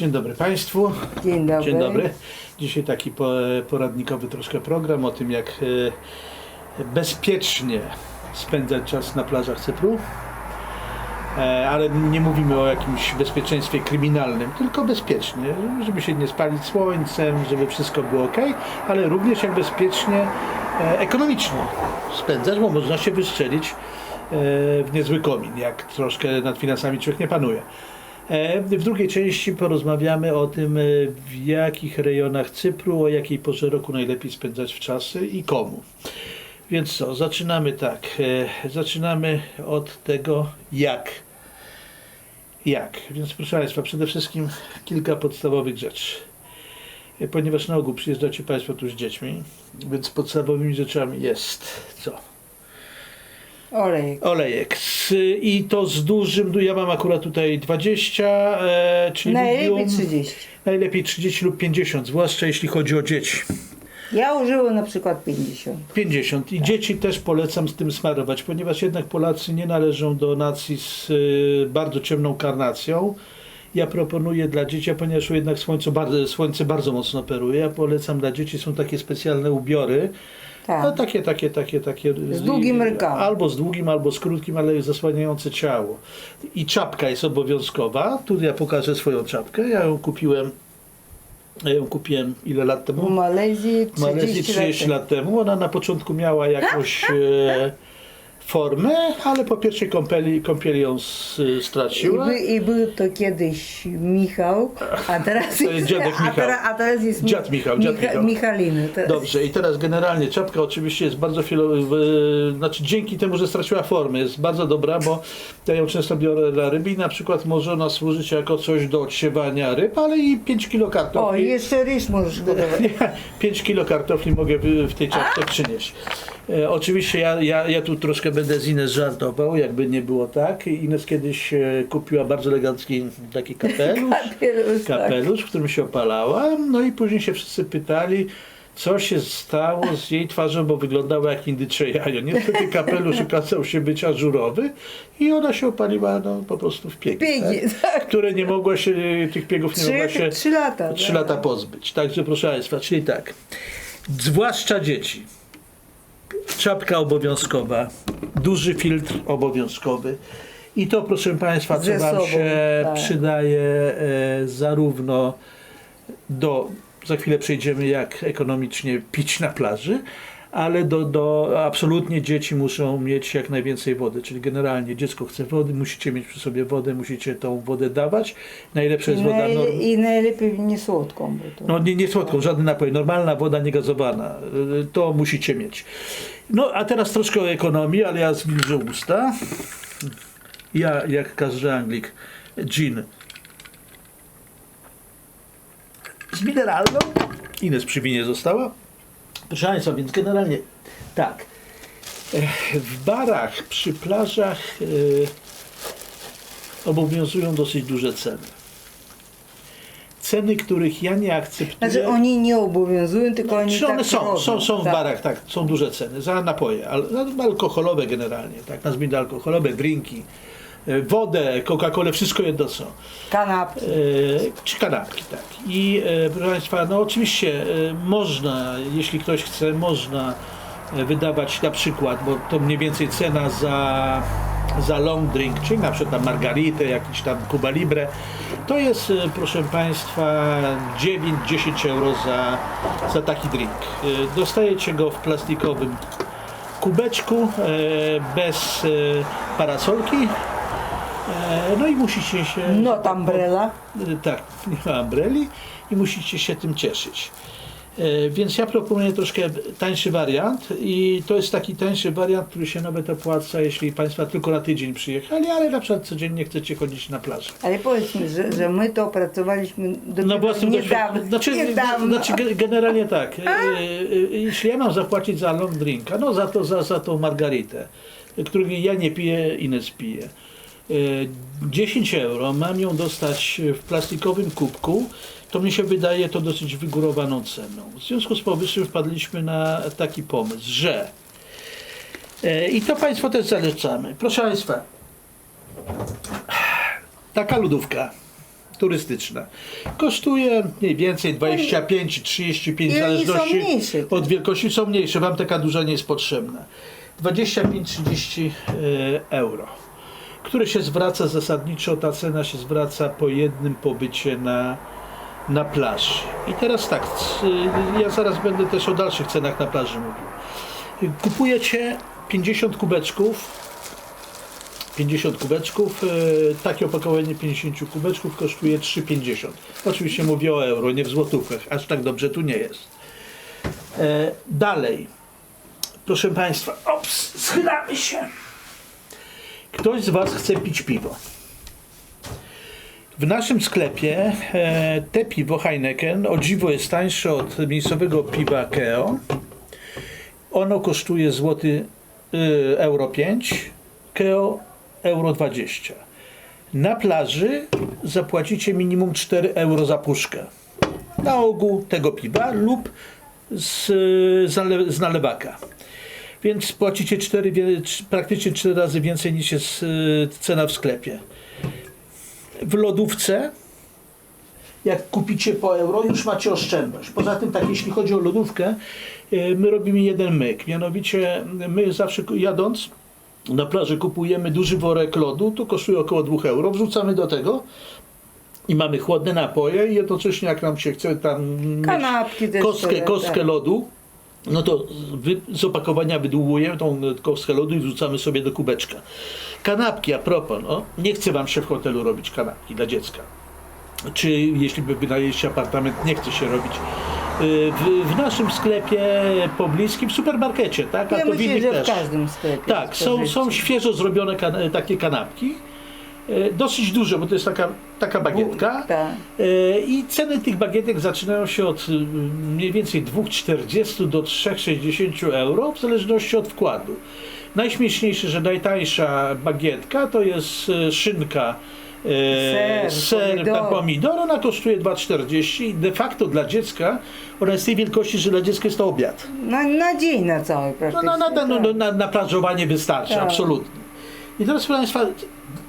Dzień dobry Państwu. Dzień dobry. Dzień dobry. Dzisiaj taki po- poradnikowy troszkę program o tym, jak e, bezpiecznie spędzać czas na plażach Cypru. E, Ale nie mówimy o jakimś bezpieczeństwie kryminalnym, tylko bezpiecznie, żeby się nie spalić słońcem, żeby wszystko było ok, ale również jak bezpiecznie e, ekonomicznie spędzać, bo można się wystrzelić w niezły komin, jak troszkę nad finansami człowiek nie panuje. E, W drugiej części porozmawiamy o tym, e, w jakich rejonach Cypru, o jakiej porze roku najlepiej spędzać w czasy i komu. Więc co, zaczynamy tak. e, Zaczynamy od tego, jak. Jak? Więc proszę Państwa, przede wszystkim kilka podstawowych rzeczy. Ponieważ na ogół przyjeżdżacie Państwo tu z dziećmi, więc podstawowymi rzeczami jest co? Olejek. Olejek. Z, I to z dużym, ja mam akurat tutaj 20, e, czyli Najlepiej medium. 30. Najlepiej 30 lub 50, zwłaszcza jeśli chodzi o dzieci. Ja użyłem na przykład 50. 50. I dzieci też polecam z tym smarować, ponieważ jednak Polacy nie należą do nacji z y, bardzo ciemną karnacją. Ja proponuję dla dzieci, a ponieważ jednak słońce bardzo, słońce bardzo mocno peruje, ja polecam dla dzieci są takie specjalne ubiory. No takie, takie, takie, takie. Z długim rękawem. Albo z długim, albo z krótkim, ale zasłaniające ciało. I czapka jest obowiązkowa. Tu ja pokażę swoją czapkę. Ja ją kupiłem. Ja ją kupiłem ile lat temu? W Malezji W Malezji 30, 30 lat. lat temu. Ona na początku miała jakąś e, formę, ale po pierwszej kąpieli, kąpieli ją s, I, straciła. by, I był to kiedyś Michał, a teraz jest dziadek a Michał. teraz, a teraz jest Dziad Michał, dziad Michał. Michaliny. Teraz. Dobrze, i teraz generalnie czapka oczywiście jest bardzo filo, znaczy dzięki temu, że straciła formę, jest bardzo dobra, bo ja ją często biorę dla ryby i na przykład może ona służyć jako coś do odsiewania ryb, ale i 5 kilo O, kartofli. i jeszcze ryż możesz gotować. 5 kilo kartofli mogę w, w tej czapce przynieść. E, oczywiście ja, ja, ja tu troszkę będę z Ines żartował, jakby nie było tak. Ines kiedyś e, kupiła bardzo elegancki taki kapelusz, Kapelusz, tak. kapelusz, w którym się opalała. No i później się wszyscy pytali, co się stało z jej twarzą, bo wyglądała jak indycze jajo. Niestety kapelusz okazał się być ażurowy i ona się opaliła no, po prostu w piegi. Piegi, tak? tak. Które nie mogła się, tych piegów nie mogła się Trzy, trzy lata. trzy tak. lata pozbyć. Także proszę Państwa, czyli tak, zwłaszcza dzieci. Czapka obowiązkowa, duży filtr obowiązkowy. I to, proszę Państwa, co Wam sobą, się tak. przydaje e, zarówno do, za chwilę przejdziemy jak ekonomicznie pić na plaży, ale do, do absolutnie dzieci muszą mieć jak najwięcej wody, czyli generalnie dziecko chce wody, musicie mieć przy sobie wodę, musicie tą wodę dawać. Najlepsza I, jest woda norm... I najlepiej nie słodką. Bo to... No nie, nie słodką, żadny napój, normalna woda niegazowana. Y, To musicie mieć. No a teraz troszkę o ekonomii, ale ja zwilżę usta. Ja, jak każdy Anglik, gin. Z mineralną. Ines przy winie została. Proszę Państwa, więc generalnie tak. Ech, W barach, przy plażach e, obowiązują dosyć duże ceny. Ceny, których ja nie akceptuję. Znaczy oni nie obowiązują, tylko oni Czy one tak są, robią. są, są w tak. barach, tak, są duże ceny za napoje, al, no, alkoholowe generalnie, tak, nazwijmy alkoholowe, drinki, e, wodę, Coca-Colę, wszystko jedno co. Kanapki. E, czy kanapki, tak. I e, proszę Państwa, no oczywiście e, można, jeśli ktoś chce, można e, wydawać na przykład, bo to mniej więcej cena za, za long drink, czyli na przykład na margaritę, jakiś tam Cuba Libre, to jest, e, proszę Państwa, 9-10 euro za, za taki drink. E, Dostajecie go w plastikowym kubeczku, e, bez e, parasolki, E, No i musicie się. Not umbrella. E, Tak, nie ma umbreli i musicie się tym cieszyć. E, Więc ja proponuję troszkę tańszy wariant i to jest taki tańszy wariant, który się nawet opłaca, jeśli Państwa tylko na tydzień przyjechali, ale na przykład codziennie chcecie chodzić na plażę. Ale powiedz mi, że, że my to opracowaliśmy dopiero No własnym niedawno. Znaczy, niedawno. znaczy ge- generalnie tak. E, e, Jeśli ja mam zapłacić za long drinka, no za to za, za tą margaritę, której ja nie piję, Ines pije. E, 10 euro, mam ją dostać w plastikowym kubku, to mi się wydaje to dosyć wygórowaną ceną. W związku z powyższym wpadliśmy na taki pomysł, że e, i to Państwo też zalecamy. Proszę Państwa, taka lodówka turystyczna. Kosztuje mniej więcej 25-35 w zależności mniejsze. od wielkości. Są mniejsze, wam taka duża nie jest potrzebna. 25-30 e, euro, które się zwraca zasadniczo, ta cena się zwraca po jednym pobycie na, na plaży. I teraz tak, ja zaraz będę też o dalszych cenach na plaży mówił. Kupujecie 50 kubeczków, 50 kubeczków, e, takie opakowanie 50 kubeczków kosztuje 3,50. Oczywiście mówię o euro, nie w złotówkach, aż tak dobrze tu nie jest. E, dalej, proszę Państwa, ops, schylamy się. Ktoś z Was chce pić piwo. W naszym sklepie e, te piwo Heineken o dziwo jest tańsze od miejscowego piwa Keo. Ono kosztuje złoty y, euro 5, Keo euro 20. Na plaży zapłacicie minimum 4 euro za puszkę. Na ogół tego piwa lub z, z, nale, z nalewaka. Więc płacicie 4, wie- trz- praktycznie 4 razy więcej niż jest y, cena w sklepie. W lodówce jak kupicie po euro, już macie oszczędność. Poza tym, tak jeśli chodzi o lodówkę, y, my robimy jeden myk. Mianowicie, my zawsze jadąc na plaży kupujemy duży worek lodu, to kosztuje około 2 euro, wrzucamy do tego i mamy chłodne napoje i jednocześnie jak nam się chce tam Kanapki też. kostkę, tak. kostkę lodu, no to z opakowania wydłubujemy tą kostkę lodu i wrzucamy sobie do kubeczka. Kanapki, a propos, no, nie chce wam się w hotelu robić kanapki dla dziecka. Czy jeśli by wynajęliście apartament, nie chce się robić. Y, W, w naszym sklepie pobliskim, w supermarkecie, tak? Ja to w myślę, w każdym sklepie. Tak, są, są świeżo zrobione kan- takie kanapki. E, Dosyć duże, bo to jest taka, taka bagietka. E, I ceny tych bagietek zaczynają się od y, mniej więcej 2,40 do 3,60 euro, w zależności od wkładu. Najśmieszniejsze, że najtańsza bagietka to jest e, szynka, e, Ser, ser, pomidor. pomidor. ona kosztuje 2,40 i de facto dla dziecka ona jest tej wielkości, że dla dziecka jest to obiad. Na, na dzień na cały No, praktycznie. no, na, no, tak. no, na, na plażowanie wystarczy, Tak. absolutnie. I teraz, proszę Państwa,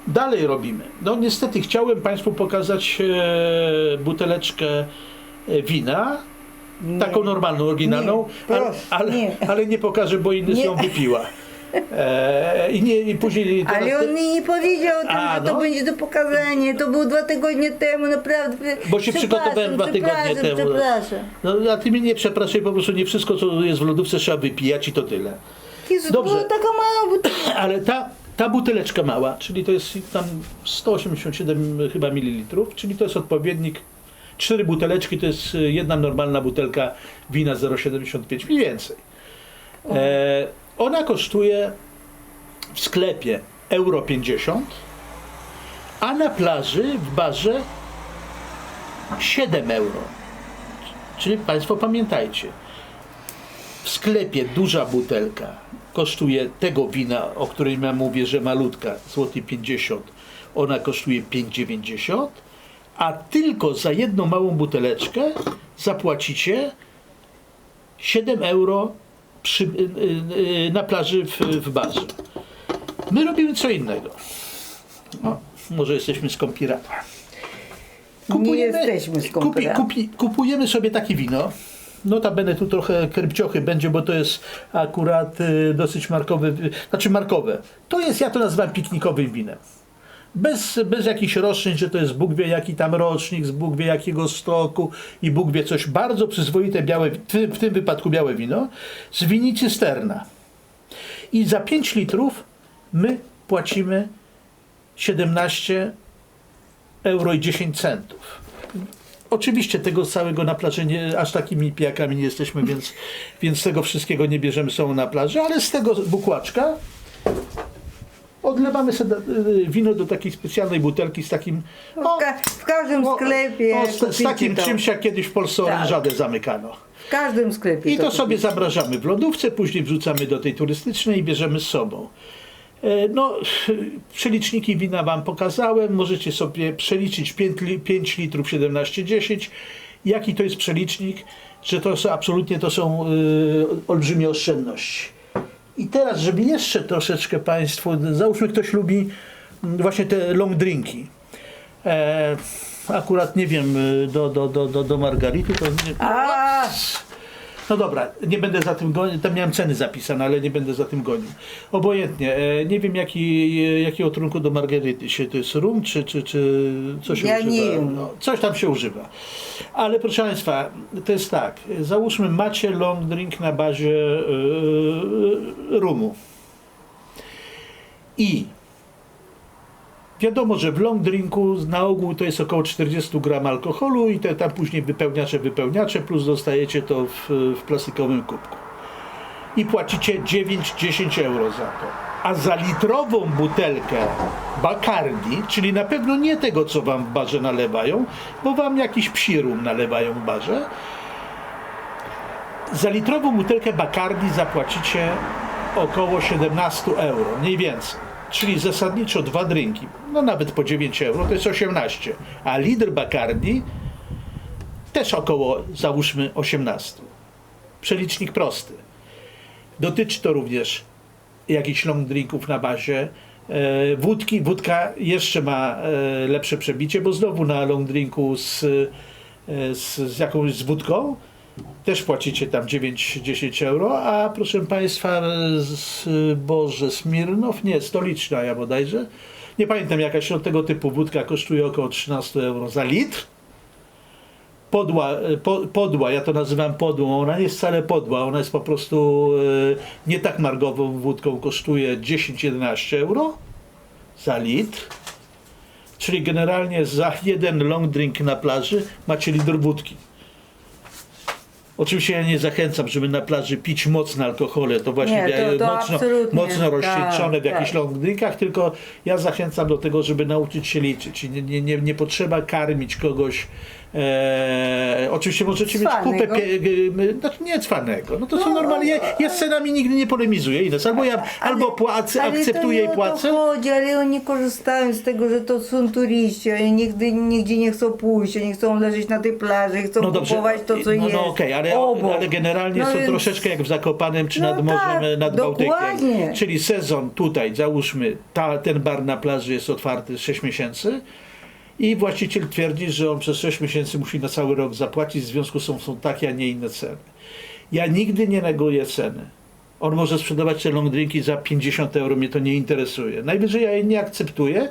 dalej robimy. No niestety chciałem Państwu pokazać e, buteleczkę e, wina, Nie. taką normalną, oryginalną, Nie, ale, ale, nie. ale nie pokażę, bo inny Nie. ją wypiła. E, I nie, i później... teraz Ale on mi nie powiedział o tym, A, że to no. będzie do pokazania. To było dwa tygodnie temu, naprawdę. Bo się przygotowałem dwa tygodnie temu. Przepraszam. No, a Ty mnie nie przepraszaj, po prostu nie wszystko, co jest w lodówce trzeba wypijać i to tyle. Jezu, to Dobrze. była taka mała butelka. Ale ta, ta buteleczka mała, czyli to jest tam 187 chyba mililitrów, czyli to jest odpowiednik. Cztery buteleczki to jest y, jedna normalna butelka wina 0,75 mniej więcej. E, ona kosztuje w sklepie euro 50, a na plaży w barze 7 euro. Czyli Państwo pamiętajcie, w sklepie duża butelka kosztuje tego wina, o którym ja mówię, że malutka, złoty 50, ona kosztuje 5,90, a tylko za jedną małą buteleczkę zapłacicie 7 euro przy, y, y, y, na plaży w, w barze. My robimy co innego. Może jesteśmy z kompirata. Nie jesteśmy z kupi, kupi, kupujemy sobie takie wino. Notabene tu trochę krybciochy będzie, bo to jest akurat y, dosyć markowe, y, znaczy markowe. To jest, ja to nazywam piknikowym winem. Bez, bez jakichś roszczeń, że to jest Bóg wie jaki tam rocznik, z Bóg wie jakiego stoku i Bóg wie coś. Bardzo przyzwoite białe, w tym wypadku białe wino, z winicy Sterna. I za 5 litrów my płacimy 17 euro i 10 centów. Oczywiście tego całego na plaży nie, aż takimi pijakami nie jesteśmy, więc, więc tego wszystkiego nie bierzemy są na plaży, ale z tego bukłaczka odlewamy sobie y, wino do takiej specjalnej butelki z takim W, ka- w każdym o, sklepie. o, z, z takim to. czymś jak kiedyś w Polsce Tak. orężadę zamykano. W każdym sklepie. I to kupicie. sobie zamrażamy w lodówce, później wrzucamy do tej turystycznej i bierzemy z sobą. E, No, przeliczniki wina Wam pokazałem. Możecie sobie przeliczyć 5, li, 5 litrów 17,10. Jaki to jest przelicznik? Że to są, absolutnie to są y, olbrzymie oszczędności. I teraz, żeby jeszcze troszeczkę Państwu, załóżmy ktoś lubi mm, właśnie te long drinki. E, akurat nie wiem, y, do, do, do, do, do Margarity to nie, A, No dobra, nie będę za tym gonił, tam miałem ceny zapisane, ale nie będę za tym gonił. Obojętnie, e, nie wiem jaki, e, jakiego trunku do Margarity się, to jest rum, czy, czy, czy co się Ja używa? nie wiem. No, coś tam się używa. Ale proszę Państwa, to jest tak, załóżmy macie long drink na bazie e, rumu. I Wiadomo, że w long drinku na ogół to jest około 40 gram alkoholu i te tam później wypełniacze, wypełniacze, plus dostajecie to w, w plastikowym kubku. I płacicie 9-10 euro za to. A za litrową butelkę Bacardi, czyli na pewno nie tego, co wam w barze nalewają, bo wam jakiś psi rum nalewają w barze, za litrową butelkę Bacardi zapłacicie około 17 euro, mniej więcej. Czyli zasadniczo dwa drinki, no nawet po 9 euro, to jest 18. A litr Bacardi też około, załóżmy, 18. Przelicznik prosty. Dotyczy to również jakichś long drinków na bazie e, wódki. Wódka jeszcze ma e, lepsze przebicie, bo znowu na long drinku z, e, z, z jakąś z wódką też płacicie tam 9-10 euro, a proszę Państwa, z, Boże, Smirnow, nie, stoliczna ja bodajże, nie pamiętam jakaś no, tego typu wódka kosztuje około 13 euro za litr. Podła, po, podła, ja to nazywam podłą, ona nie jest wcale podła, ona jest po prostu e, nie tak margową wódką, kosztuje 10-11 euro za litr. Czyli generalnie za jeden long drink na plaży macie litr wódki. Oczywiście ja nie zachęcam, żeby na plaży pić mocne alkohole, to właśnie Nie, to- to mocno, absolutnie, mocno rozcieńczone w tak, jakichś tak. long drinkach, tylko ja zachęcam do tego, żeby nauczyć się liczyć. I Nie, nie, nie, nie potrzeba karmić kogoś. E, oczywiście możecie mieć kupę, Cwanego. pie, znaczy nie cwanego, no to są normalnie, ja, ja z cenami nigdy nie polemizuję, Ines, albo ja albo płacę, ale akceptuję i płacę. o to chodzi, ale oni korzystają z tego, że to są turyści, oni nigdy, nigdzie nie chcą pójść, oni chcą leżeć na tej plaży, chcą No dobrze, kupować to, co no, jest. no okej, ale, obok. ale generalnie No są więc- troszeczkę jak w Zakopanem czy No nad morzem, tak, e, nad Bałtykiem. dokładnie. Czyli sezon tutaj, załóżmy, ta, ten bar na plaży jest otwarty 6 miesięcy i właściciel twierdzi, że on przez 6 miesięcy musi na cały rok zapłacić, w związku z tym są takie, a nie inne ceny. Ja nigdy nie neguję ceny. On może sprzedawać te long drinki za 50 euro, mnie to nie interesuje. Najwyżej ja je nie akceptuję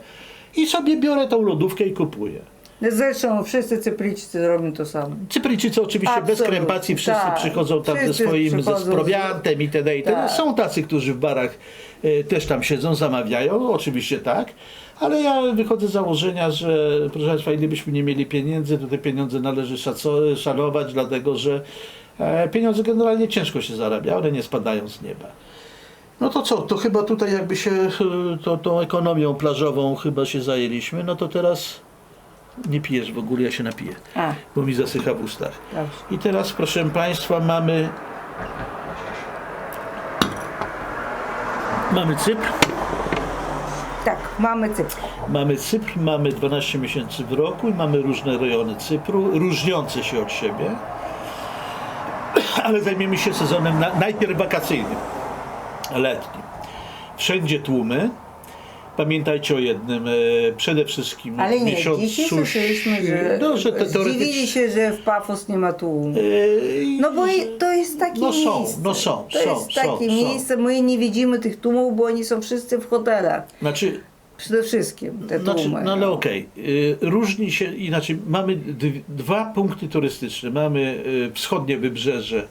i sobie biorę tą lodówkę i kupuję. Zresztą wszyscy Cypryjczycy robią to samo. Cypryjczycy oczywiście bez Absolutnie, krępacji, wszyscy tak. przychodzą tam Wszyscy ze swoim, ze z prowiantem itd. itd. Tak. Są tacy, którzy w barach e, też tam siedzą, zamawiają, oczywiście tak, ale ja wychodzę z założenia, że proszę Państwa, gdybyśmy nie mieli pieniędzy, to te pieniądze należy szanować, dlatego że e, pieniądze generalnie ciężko się zarabia, one nie spadają z nieba. No to co, to chyba tutaj jakby się e, to, tą ekonomią plażową chyba się zajęliśmy, no to teraz nie pijesz w ogóle, ja się napiję A, bo mi zasycha w ustach. I teraz, proszę Państwa, mamy mamy Cypr, Tak, mamy Cypr. mamy Cypr, mamy 12 miesięcy w roku i mamy różne rejony Cypru, różniące się od siebie, ale zajmiemy się sezonem na, najpierw wakacyjnym, letnim. Wszędzie tłumy. Pamiętajcie o jednym, e, przede wszystkim Ale nie, miesiąc dzisiaj susz- słyszeliśmy, że, no, że te, zdziwili teoretycznie, się, że w Pafos nie ma tłumu. e, No bo i- to jest takie No są, miejsce. no są, to są, jest są, takie są. miejsce, my nie widzimy tych tłumów, bo oni są wszyscy w hotelach. Znaczy, Przede wszystkim te Znaczy, tłumy. no ale okej, y, różni się, inaczej mamy dwa punkty turystyczne. Mamy y, wschodnie wybrzeże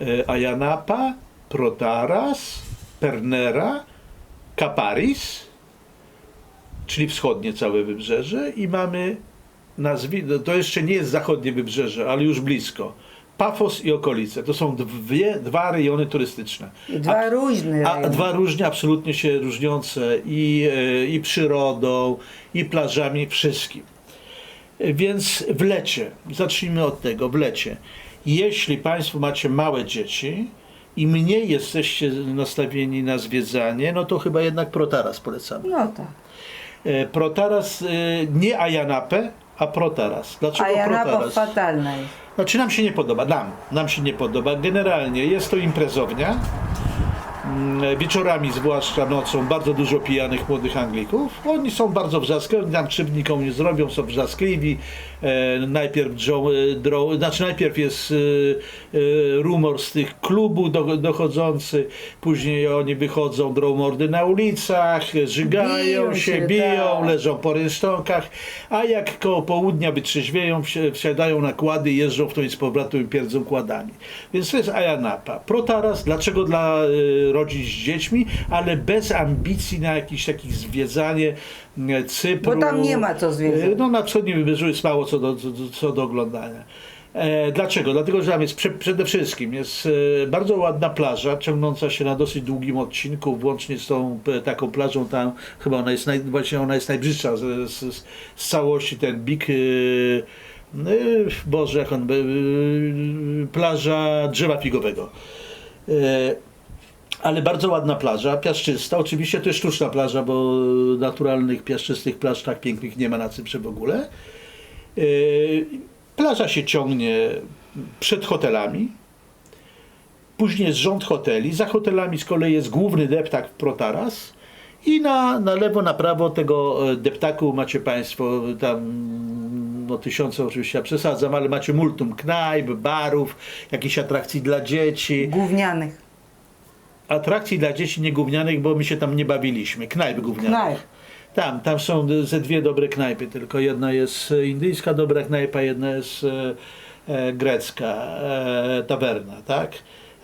y, Ayanapa, Protaras, Pernera, Caparis, czyli wschodnie całe wybrzeże i mamy, nazwi, no to jeszcze nie jest zachodnie wybrzeże, ale już blisko. Pafos i okolice. To są dwie, dwa rejony turystyczne. Dwa różne A dwa różnie, absolutnie się różniące i, e, i przyrodą, i plażami, wszystkim. Więc w lecie, zacznijmy od tego, w lecie, jeśli Państwo macie małe dzieci i mniej jesteście nastawieni na zwiedzanie, no to chyba jednak Protaras polecamy. No tak. E, Protaras, e, nie Ayanapę, a Protaras. Dlaczego A Janapa Protaras? fatalna jest. Znaczy nam się nie podoba, nam, nam się nie podoba. Generalnie jest to imprezownia. Mm, wieczorami, zwłaszcza nocą, bardzo dużo pijanych młodych Anglików. Oni są bardzo wrzaskliwi, tam krzywd nikomu nie zrobią, są wrzaskliwi. E, najpierw, e, drą, znaczy najpierw jest e, e, rumor z tych klubów do, dochodzący, później oni wychodzą, drą mordy na ulicach, żygają Biją się, biją, tak. leżą po rynsztonkach, a jak koło południa wytrzeźwieją, wsi- wsiadają na kłady i jeżdżą w to i z powrotem i pierdzą kładami. Więc to jest Ayanapa. Protaras, dlaczego dla y, z dziećmi, ale bez ambicji na jakieś takich zwiedzanie y, Cypru. Bo tam nie ma co zwiedzać. Y, No na wschodnim wybrzeżu jest mało co do, co, do oglądania. E, dlaczego? Dlatego, że tam jest prze, przede wszystkim jest e, bardzo ładna plaża, ciągnąca się na dosyć długim odcinku, włącznie z tą e, taką plażą tam, chyba ona jest, naj, właśnie ona jest najbrzydsza z, z, z całości, ten big, e, e, Boże, jak on, e, plaża drzewa figowego. E, ale bardzo ładna plaża, piaszczysta. Oczywiście to jest sztuczna plaża, bo naturalnych, piaszczystych plaż tak pięknych nie ma na Cyprze w ogóle. Yy, Plaża się ciągnie przed hotelami. Później jest rząd hoteli. Za hotelami z kolei jest główny deptak Protaras. I na, na lewo, na prawo tego e, deptaku macie Państwo tam no tysiące oczywiście ja przesadzam, ale macie multum knajp, barów, jakichś atrakcji dla dzieci Gównianych. Atrakcji dla dzieci niegównianych, bo my się tam nie bawiliśmy. Knajp gównianych. Knajp. Tam, tam są ze dwie dobre knajpy, tylko jedna jest indyjska dobra knajpa, jedna jest e, e, grecka e, tawerna, tak?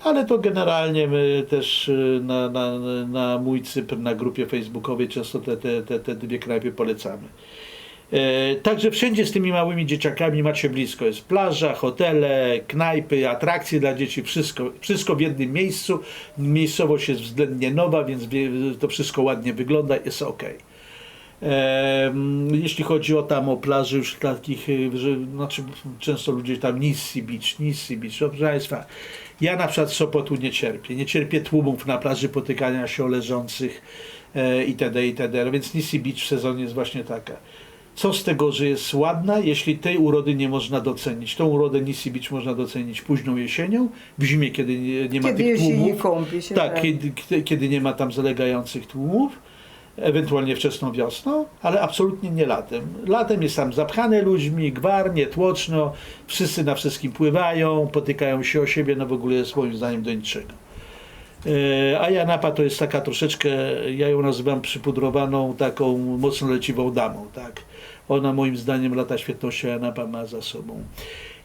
Ale to generalnie my też e, na, na, na mój Cypr, na grupie facebookowej często te, te, te, te dwie knajpy polecamy. E, Także wszędzie z tymi małymi dzieciakami macie blisko. Jest plaża, hotele, knajpy, atrakcje dla dzieci, wszystko, wszystko w jednym miejscu. Miejscowość jest względnie nowa, więc to wszystko ładnie wygląda, jest ok. Em, Jeśli chodzi o tam o plaży już takich, y, że, znaczy często ludzie tam Nissi Beach, Nissi Beach, proszę Państwa, ja na przykład Sopotu nie cierpię, nie cierpię tłumów na plaży, potykania się o leżących e, itd., itd., więc Nissi Beach w sezonie jest właśnie taka. Co z tego, że jest ładna, jeśli tej urody nie można docenić? Tą urodę Nissi Beach można docenić późną jesienią, w zimie, kiedy nie, nie ma Kiedy tych tłumów. kąpie się. Tak, kiedy, kiedy- kiedy nie ma tam zalegających tłumów, ewentualnie wczesną wiosną, ale absolutnie nie latem. Latem jest tam zapchane ludźmi, gwarnie, tłoczno, wszyscy na wszystkim pływają, potykają się o siebie, no w ogóle jest moim zdaniem do niczego. E, A Janapa to jest taka troszeczkę, ja ją nazywam przypudrowaną taką mocno leciwą damą, tak. Ona moim zdaniem lata świetności Janapa ma za sobą.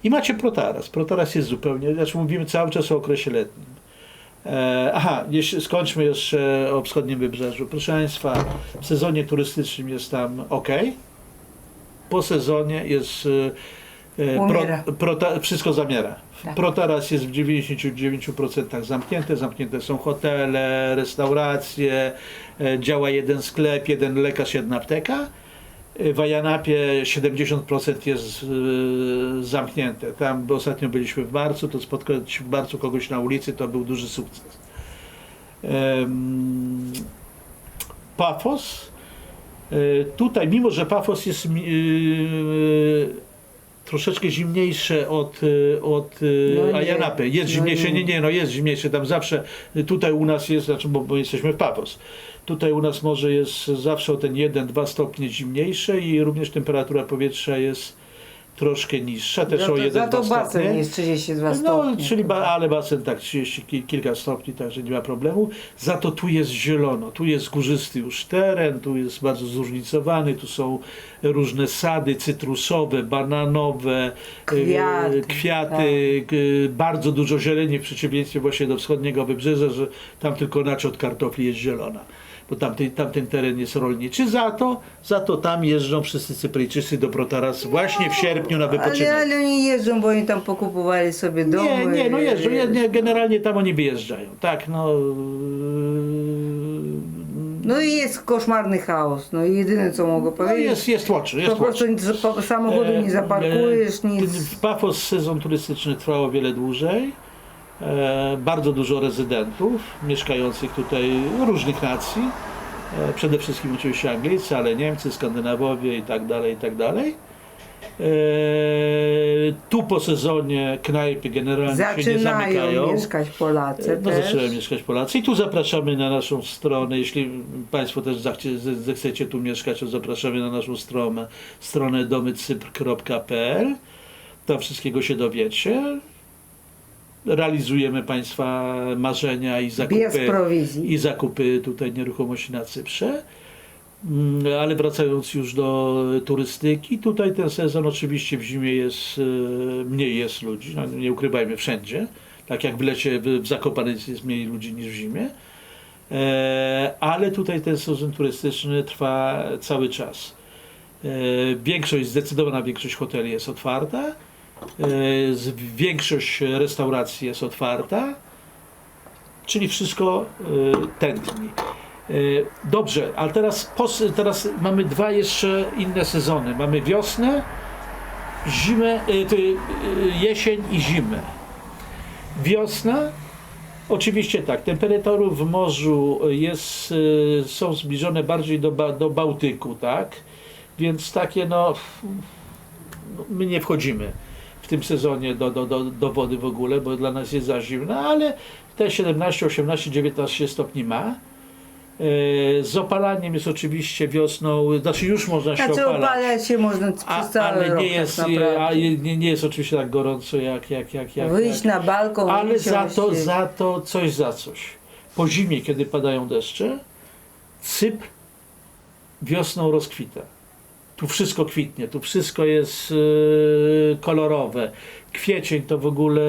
I macie Protaras. Protaras jest zupełnie, znaczy mówimy cały czas o okresie letnim. E, aha, skończmy jeszcze o wschodnim wybrzeżu. Proszę Państwa, w sezonie turystycznym jest tam ok. Po sezonie jest e, e, prota, wszystko zamiera. Tak. Protaras jest w 99% zamknięte. Zamknięte są hotele, restauracje, e, działa jeden sklep, jeden lekarz, jedna apteka. W Ajanapie 70% jest e, zamknięte. Tam ostatnio byliśmy w marcu, to spotkać w marcu kogoś na ulicy to był duży sukces. Pafos. e, Tutaj, mimo że Pafos jest e, troszeczkę zimniejsze od, e, od e, No. Ajanapy. Jest No zimniejsze, nie. nie, nie, no jest zimniejsze. Tam zawsze, tutaj u nas jest, znaczy, bo, bo jesteśmy w Pafos. Tutaj u nas może jest zawsze o ten 1-2 stopnie zimniejsze i również temperatura powietrza jest troszkę niższa, też Za o to, 1-2 za to basen stopnie. jest 32 No, stopni. czyli ba, ale basen tak 30 ki- kilka stopni, także nie ma problemu. Za to tu jest zielono, tu jest górzysty już teren, tu jest bardzo zróżnicowany, tu są różne sady cytrusowe, bananowe, e, Kwiaty, kwiaty k- bardzo dużo zieleni w przeciwieństwie właśnie do wschodniego wybrzeża, że tam tylko naczot kartofli jest zielona. Bo tamten, tamten teren jest rolniczy. Za to, za to tam jeżdżą wszyscy Cypryjczycy do Protaras właśnie w sierpniu na wypoczynek. Ale, ale oni jeżdżą, bo oni tam pokupowali sobie domy. Nie, nie, no jeżdżą, nie, nie, generalnie tam oni wyjeżdżają, tak, no... No i jest koszmarny chaos. No i jedyne co mogę No powiedzieć. jest, jest tłoczy, jest po prostu nic, samochodu E, nie zaparkujesz, e, nic. W Pafos sezon turystyczny trwał o wiele dłużej. E, bardzo dużo rezydentów mieszkających tutaj różnych nacji. E, przede wszystkim oczywiście Anglicy, ale Niemcy, Skandynawowie i tak dalej, i tak dalej. Eee, tu po sezonie knajpy generalnie się nie Zaczynają zamykają. mieszkać Polacy No, też. zaczynają mieszkać Polacy. I tu zapraszamy na naszą stronę. Jeśli Państwo też zachcie, ze- zechcecie tu mieszkać, to zapraszamy na naszą stronę, stronę domycypr.pl. Tam wszystkiego się dowiecie. Realizujemy Państwa marzenia i zakupy, i zakupy tutaj nieruchomości na Cyprze. Mm, Ale wracając już do turystyki, tutaj ten sezon oczywiście w zimie jest, e, mniej jest ludzi, no, nie ukrywajmy wszędzie. Tak jak w lecie w, w Zakopanem jest mniej ludzi niż w zimie. E, ale tutaj ten sezon turystyczny trwa cały czas. E, większość, zdecydowana większość hoteli jest otwarta. Z- większość restauracji jest otwarta. Czyli wszystko e, tętni. E, Dobrze, a teraz, teraz mamy dwa jeszcze inne sezony. Mamy wiosnę, zimę, jesień i zimę. Wiosna, oczywiście tak, temperatury w morzu jest, są zbliżone bardziej do, do Bałtyku, tak? Więc takie no, my nie wchodzimy w tym sezonie do, do, do, do wody w ogóle, bo dla nas jest za zimno, ale te 17, 18, 19 stopni ma. E, Z opalaniem jest oczywiście wiosną, znaczy już można się co opalać. opalać się można przez A, cały ale nie jest, tak naprawdę. a nie, nie jest oczywiście tak gorąco jak, jak, jak, jak, Wyjść jak. na balkon Ale za to, i- za to coś za coś. Po zimie, kiedy padają deszcze, Cypr wiosną rozkwita. Tu wszystko kwitnie, tu wszystko jest e, kolorowe. Kwiecień to w ogóle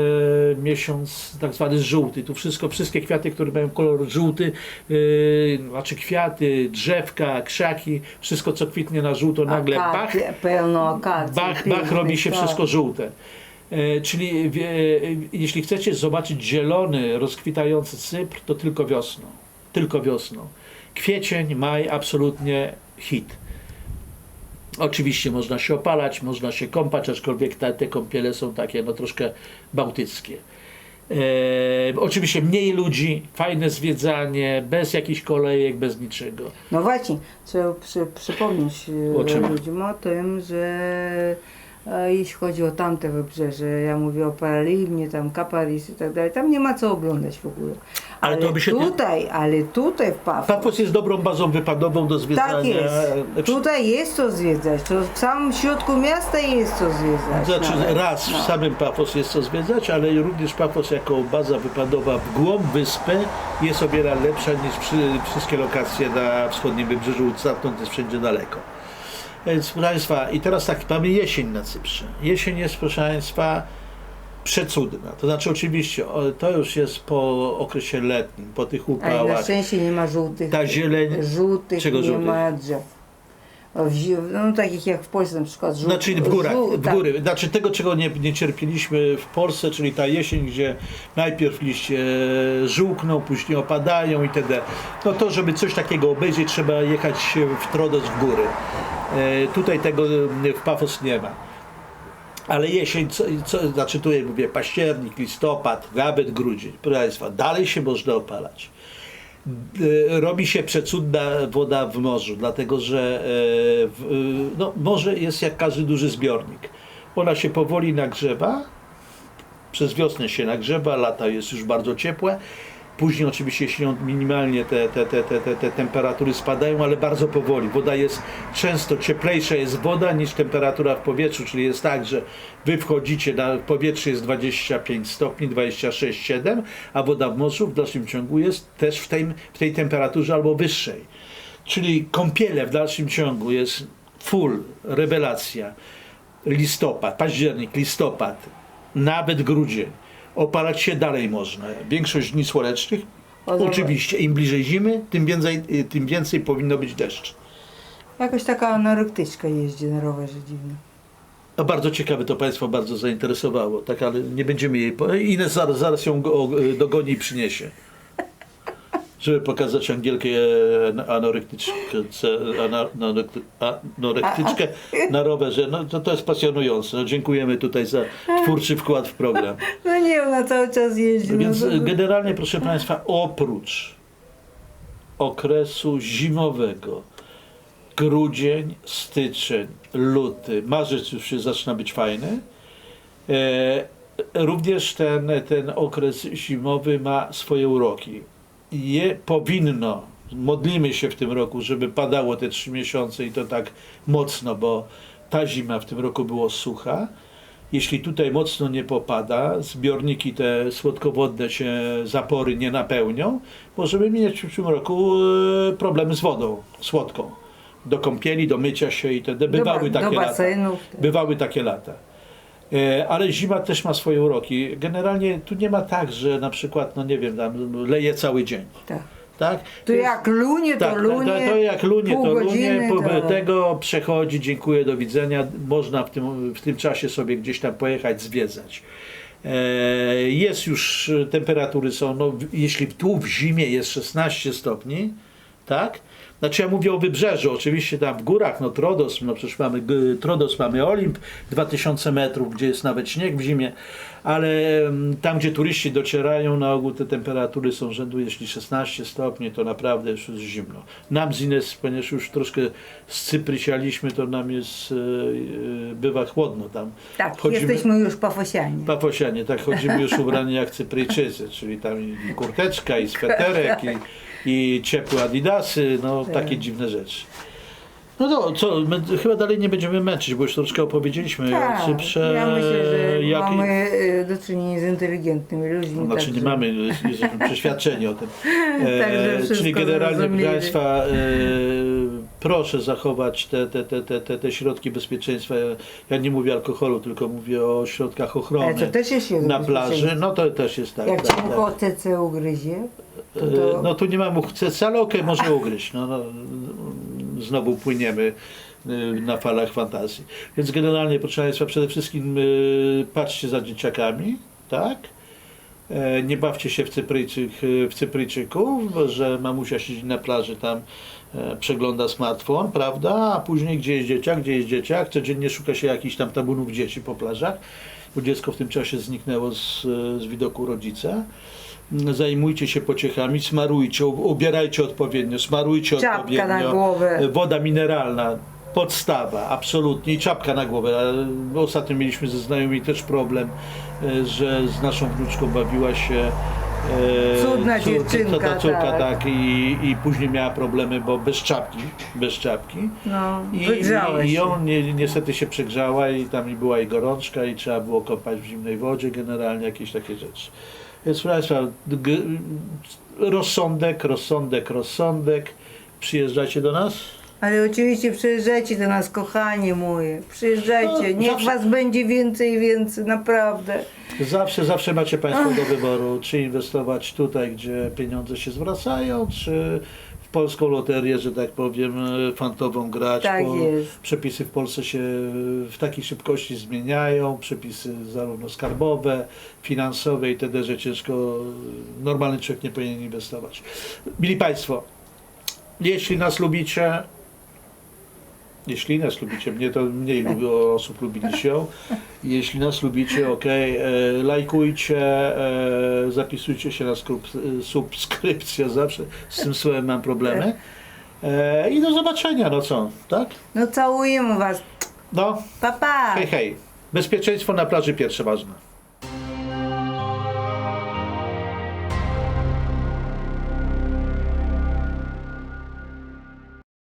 miesiąc tak zwany żółty. Tu wszystko, wszystkie kwiaty, które mają kolor żółty, e, znaczy kwiaty, drzewka, krzaki, wszystko co kwitnie na żółto, nagle bach, pełno akacji. Bach, bach robi się tak. wszystko żółte. E, czyli e, jeśli chcecie zobaczyć zielony, rozkwitający Cypr, to tylko wiosną. Tylko wiosną. Kwiecień, maj, absolutnie hit. Oczywiście można się opalać, można się kąpać, aczkolwiek te, te kąpiele są takie no, troszkę bałtyckie. E, oczywiście mniej ludzi, fajne zwiedzanie, bez jakichś kolejek, bez niczego. No właśnie, trzeba przy, przypomnieć O czym? ludziom o tym, że e, jeśli chodzi o tamte wybrzeże, ja mówię o Paralimnie, tam Kaparis i tak dalej, tam nie ma co oglądać w ogóle. Ale Ale, to by się nie- tutaj, ale tutaj w Pafos, Papos jest dobrą bazą wypadową do zwiedzania. tak jest, tutaj jest co zwiedzać, to w samym środku miasta jest co zwiedzać. Znaczy nawet. raz No. w samym Pafos jest co zwiedzać, ale również Pafos jako baza wypadowa w głąb wyspy jest o wiele lepsza niż przy, wszystkie lokacje na wschodnim wybrzeżu, stamtąd jest wszędzie daleko. Więc proszę Państwa, i teraz tak, mamy jesień na Cyprze. Jesień jest, proszę Państwa, przecudna. To znaczy oczywiście, to już jest po okresie letnim, po tych Ale na upałach. szczęście nie ma żółtych, Ta zieleń, żółtych Czego nie żółtych? ma drzew. No takich jak w Polsce na przykład żółt, Znaczy w górach, żół- w tak. góry. Znaczy tego, czego nie, nie cierpieliśmy w Polsce, czyli ta jesień, gdzie najpierw liście żółkną, później opadają itd. No to, żeby coś takiego obejrzeć, trzeba jechać w Trodos w góry. E, tutaj tego w Pafos nie ma. Ale jesień, co, co, znaczy tu mówię październik, listopad, nawet grudzień, proszę Państwa, dalej się można opalać. E, robi się przecudna woda w morzu, dlatego że e, e, no, morze jest jak każdy duży zbiornik. Ona się powoli nagrzewa, przez wiosnę się nagrzewa, lata jest już bardzo ciepłe. Później oczywiście on minimalnie te, te, te, te, te, te temperatury spadają, ale bardzo powoli. Woda jest często cieplejsza jest woda niż temperatura w powietrzu, czyli jest tak, że wy wchodzicie, na powietrze jest 25 stopni, 26,7, a woda w morzu w dalszym ciągu jest też w tej, w tej temperaturze albo wyższej. Czyli kąpiele w dalszym ciągu jest full, rewelacja listopad, październik, listopad, nawet grudzień. Opalać się dalej można. Większość dni słonecznych. Oczywiście, im bliżej zimy, tym więcej, y, tym więcej powinno być deszcz. Jakoś taka anorektyczka jeździ na rowerze dziwnie. No bardzo ciekawe, to Państwa bardzo zainteresowało, tak, ale nie będziemy jej. Po... Ines zaraz, zaraz ją go, y, dogoni i przyniesie. Żeby pokazać Angielkę e, anorektyczkę, anorektyczkę na rowerze. No to, to jest pasjonujące. No, dziękujemy tutaj za twórczy wkład w program. No nie, ona cały czas jeździ. Więc no, to- generalnie, proszę Państwa, oprócz okresu zimowego, grudzień, styczeń, luty, marzec już się zaczyna być fajny. E, również ten, ten okres zimowy ma swoje uroki. Je powinno, modlimy się w tym roku, żeby padało te trzy miesiące i to tak mocno, bo ta zima w tym roku była sucha. Jeśli tutaj mocno nie popada, zbiorniki te słodkowodne się, zapory nie napełnią, możemy mieć w przyszłym roku e, problemy z wodą słodką. Do kąpieli, do mycia się i te bywały do, takie do lata. Bywały takie lata. E, Ale zima też ma swoje uroki. Generalnie tu nie ma tak, że na przykład, no nie wiem, tam leje cały dzień. Tak. Tak? To jak lunie, to tak, lunie. To, to jak lunie, to lunie, po, to- tego przechodzi, dziękuję, do widzenia. Można w tym, w tym czasie sobie gdzieś tam pojechać, zwiedzać. E, Jest już, e, temperatury są, no, jeśli tu w zimie jest 16 stopni, tak? Znaczy ja mówię o wybrzeżu, oczywiście tam w górach, no Trodos, no przecież mamy Trodos, mamy Olimp, 2000 metrów, gdzie jest nawet śnieg w zimie, ale mm, tam, gdzie turyści docierają, na ogół te temperatury są rzędu, jeśli 16 stopni, to naprawdę już jest zimno. Nam z Ines, ponieważ już troszkę z Cypry sialiśmy, to nam jest, e, e, bywa chłodno tam. Tak, Chodzimy- jesteśmy już pafosianie. Pafosianie, tak chodzimy już ubrani jak Cypryjczycy, czyli tam i kurteczka, i sweterek, i, i ciepłe adidasy, no takie dziwne rzeczy. No to co, my chyba dalej nie będziemy męczyć, bo już troszkę opowiedzieliśmy Tak, o Cyprze. ja myślę, że jak- mamy e, do czynienia z inteligentnymi ludźmi. Znaczy nie także- mamy, jesteśmy przeświadczeni o tym. Wszystko czyli generalnie proszę. Państwa, e, proszę zachować te, te, te, te, te, te środki bezpieczeństwa. Ja nie mówię alkoholu, tylko mówię o środkach Ale ochrony to też jest na plaży. No to też jest tak. Jak tak, cię tak. tylko CC ugryzie, to, E, No tu nie mam uchce, ale okej, może ugryźć. No, no, znowu płyniemy y, na falach fantazji. Więc generalnie, proszę Państwa, przede wszystkim y, patrzcie za dzieciakami, tak? E, Nie bawcie się w, Cypryjczyk, w Cypryjczyków, że mamusia siedzi na plaży tam e, przegląda smartfon, prawda? A później gdzie jest dzieciak, gdzie jest dzieciak? Codziennie szuka się jakichś tam tabunów dzieci po plażach, bo dziecko w tym czasie zniknęło z, z widoku rodzica. Zajmujcie się pociechami, smarujcie, ubierajcie odpowiednio, smarujcie Czapka odpowiednio. na głowę. Woda mineralna, podstawa, absolutnie i czapka na głowę. Ostatnio mieliśmy ze znajomymi też problem, e, że z naszą wnuczką bawiła się e, Cudna dziewczynka, ta, ta córka, tak. tak, i, i później miała problemy, bo bez czapki, bez czapki. no, I, on ni- niestety się przegrzała i tam i była i gorączka i trzeba było kąpać w zimnej wodzie, generalnie jakieś takie rzeczy. Więc proszę Państwa, rozsądek, rozsądek, rozsądek. Przyjeżdżacie do nas? Ale oczywiście przyjeżdżajcie do nas, kochanie moje. Przyjeżdżajcie. No, Niech zawsze- was będzie więcej i więcej, naprawdę. Zawsze, zawsze macie Państwo do wyboru, czy inwestować tutaj, gdzie pieniądze się zwracają, czy w polską loterię, że tak powiem, fantową grać. Tak bo jest. Przepisy w Polsce się w takiej szybkości zmieniają, przepisy zarówno skarbowe, finansowe itd., że ciężko, normalny człowiek nie powinien inwestować. Mili Państwo, jeśli nas lubicie, jeśli nas lubicie, mnie to mniej lubi, osób lubi niż ją. Jeśli nas lubicie, ok, e, lajkujcie, e, zapisujcie się na subskrypcję, zawsze z tym słowem mam problemy. E, I do zobaczenia, no co, tak? No całujemy was. No, Pa, pa. hej, hej. Bezpieczeństwo na plaży pierwsze ważne.